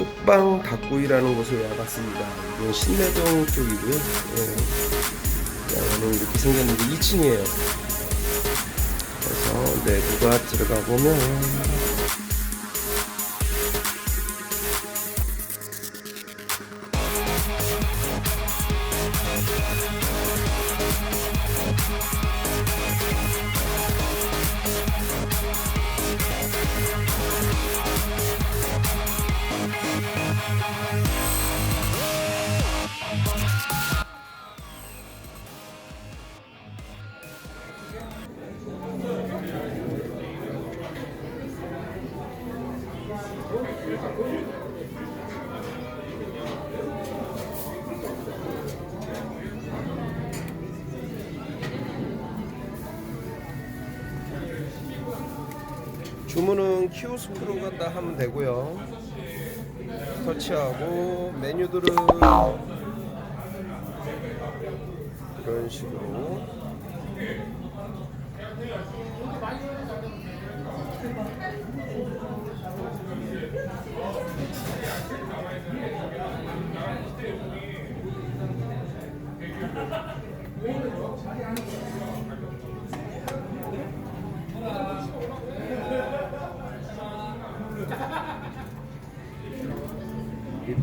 뚝방 닭구이라는 곳을 와봤습니다. 이건 신내동 쪽이고요. 예. 여기는 이렇게 생겼는데 2층이에요. 그래서 내부가 들어가 보면 주문은 키오스크로 간다 하면 되고요. 터치하고 메뉴들은 이런 식으로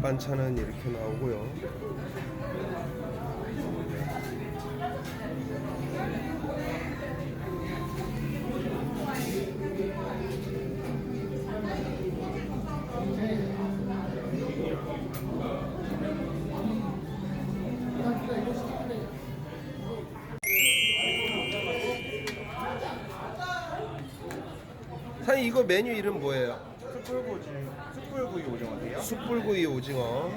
반찬은 이렇게 나오고요. 사장님 이거 메뉴 이름 뭐예요? 숯불구이 숯불구이 오징어세요? 숯불구이 오징어.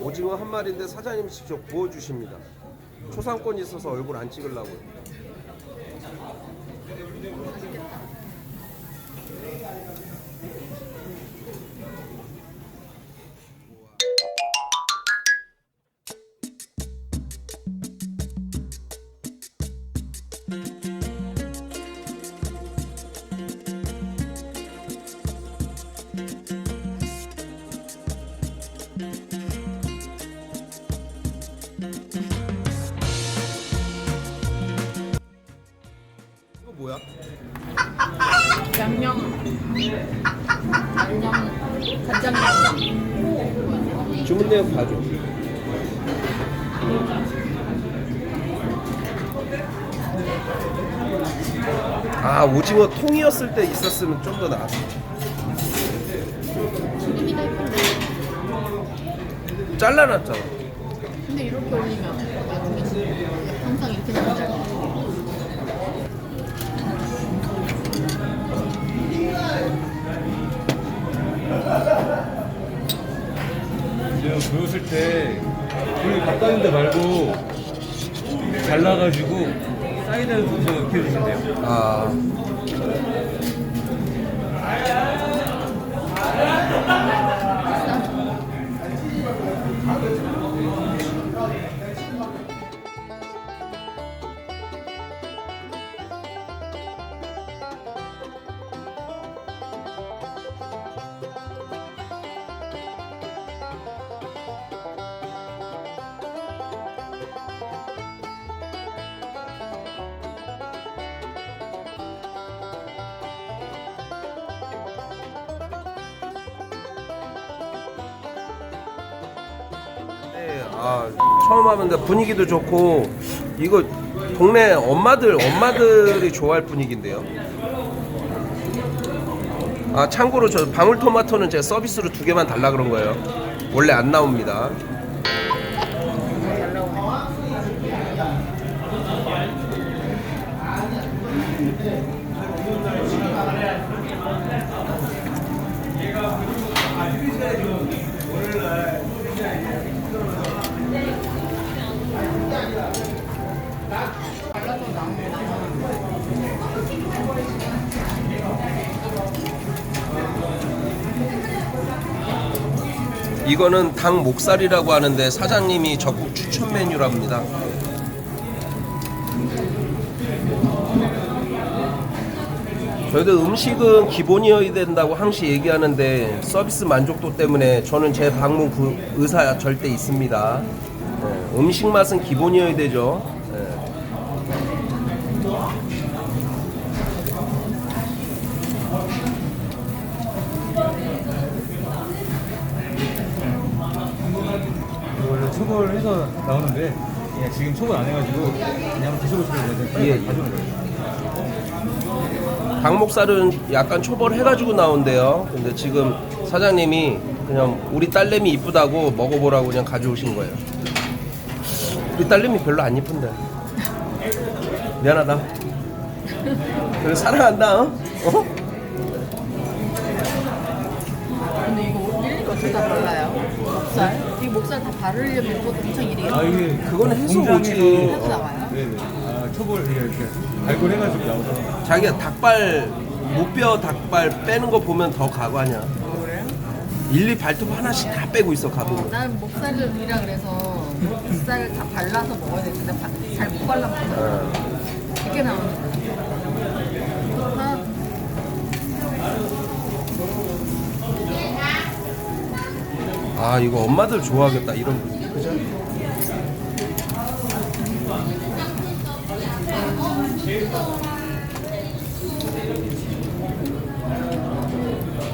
오징어 한 마리인데 사장님이 직접 구워주십니다. 초상권이 있어서 얼굴 안 찍으려고요 이거 뭐야? 양념 양념 간장 양념 주문 내용 봐줘 아 오징어 통이었을 때 있었으면 좀 더 나았어 잘라놨잖아 이렇게 올리면 나중에 항상 이렇게 나오잖아 제가 보였을 때 불이 가까이 있는데 말고 잘라가지고 사이드에서 더 이렇게 드신대요. 아 아 처음 하는데 분위기도 좋고 이거 동네 엄마들 엄마들이 좋아할 분위기인데요. 아 참고로 저 방울토마토는 제가 서비스로 두 개만 달라 그런 거예요. 원래 안 나옵니다. 이거는 닭 목살이라고 하는데 사장님이 적극 추천 메뉴랍니다. 저희도 음식은 기본이어야 된다고 항시 얘기하는데 서비스 만족도 때문에 저는 제 방문 그 의사 절대 있습니다. 예, 음식 맛은 기본이어야 되죠. 초벌 해서 나오는데 예, 지금 초벌 안 해가지고 그냥 드셔보시면 돼요. 빨리 예, 예. 가져온 거예요. 닭목살은 약간 초벌해가지고 나온대요. 근데 지금 사장님이 그냥 우리 딸내미 이쁘다고 먹어보라고 그냥 가져오신 거예요. 우리 딸내미 별로 안 이쁜데. 미안하다. 그래 사랑한다. 어? 어? 근데 이거 일일이 어떻게 다 발라요? 목살? 이 목살 다 바르려면 그것도 엄청 일이에요. 아 이게 해서 공장에서- 오지. 해서 나와요? 네네. 아 초벌 이게 이렇게 발골해가지고 나오서 자기가 닭발 목뼈 닭발 빼는 거 보면 더 가관이야. 그래요? 일일이 발톱 하나씩 다 빼고 있어 가보면. 난 목살이라 그래서 목살 다 발라서 먹어야 되는데 잘 못 발라. 어. 이렇게 나오는 거야. 좋 아 이거 엄마들 좋아하겠다 이런 분위기 그죠?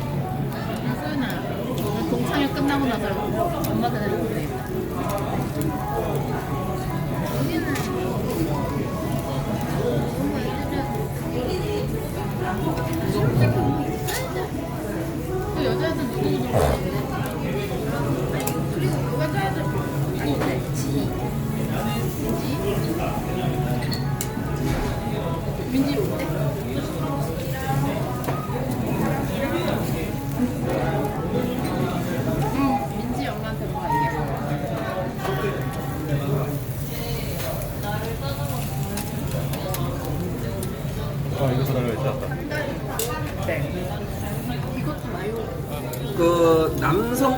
수연아, 오늘 동창회 끝나고 나서 엄마 전에 볼래. 그 여자애들 누구 누구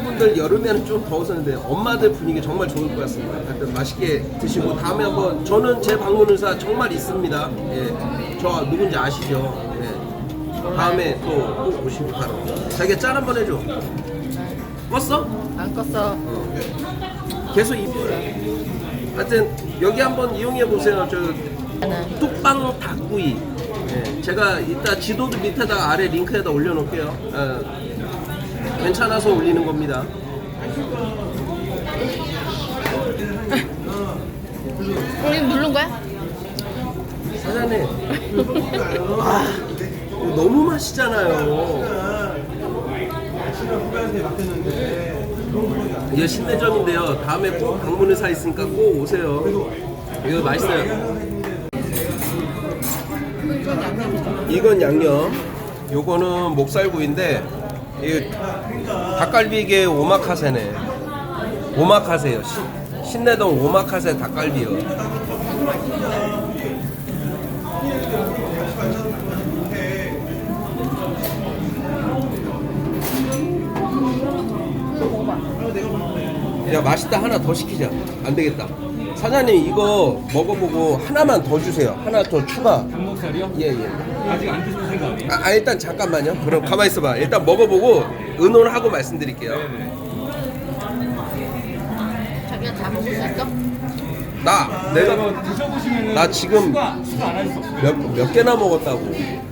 남성분들 여름에는 좀 더우셨는데 엄마들 분위기 정말 좋을 것 같습니다. 하여튼 맛있게 드시고 다음에 한번 저는 제 방문 의사 정말 있습니다. 예, 저 누군지 아시죠? 예. 다음에 또꼭 오시기 바랍니다. 자기가 짠 한번 해줘. 껐어? 안 껐어. 어. 계속 입. 하여튼 여기 한번 이용해 보세요. 저 나는 뚝방 닭구이. 예, 제가 이따 지도도 밑에다 아래 링크에다 올려놓을게요. 어, 괜찮아서 올리는 겁니다. 우리 누른 거야? 사장님. 아, 이거 너무 맛있잖아요. 이거 신내점인데요. 다음에 꼭 방문을 사 있으니까 꼭 오세요. 이거 맛있어요. 이건 양념, 요거는 목살구이인데 이 닭갈비계 오마카세네. 오마카세요. 신- 신내동 오마카세 닭갈비요. 야 맛있다 하나 더 시키자. 안 되겠다. 사장님 이거 먹어보고 하나만 더 주세요. 하나 더 추가. 닭목살이요? 예 예. 아직 안 드셔도 생각 안 해요? 아, 아, 일단 잠깐만요. 그럼 가만 있어봐. 일단 먹어보고 의논을 하고 말씀드릴게요. 네네. 자기가 다 먹을 수 있어? 나 내가 드셔보시면 나 지금 추가 추가 안할수 없어요. 몇, 몇 개나 먹었다고.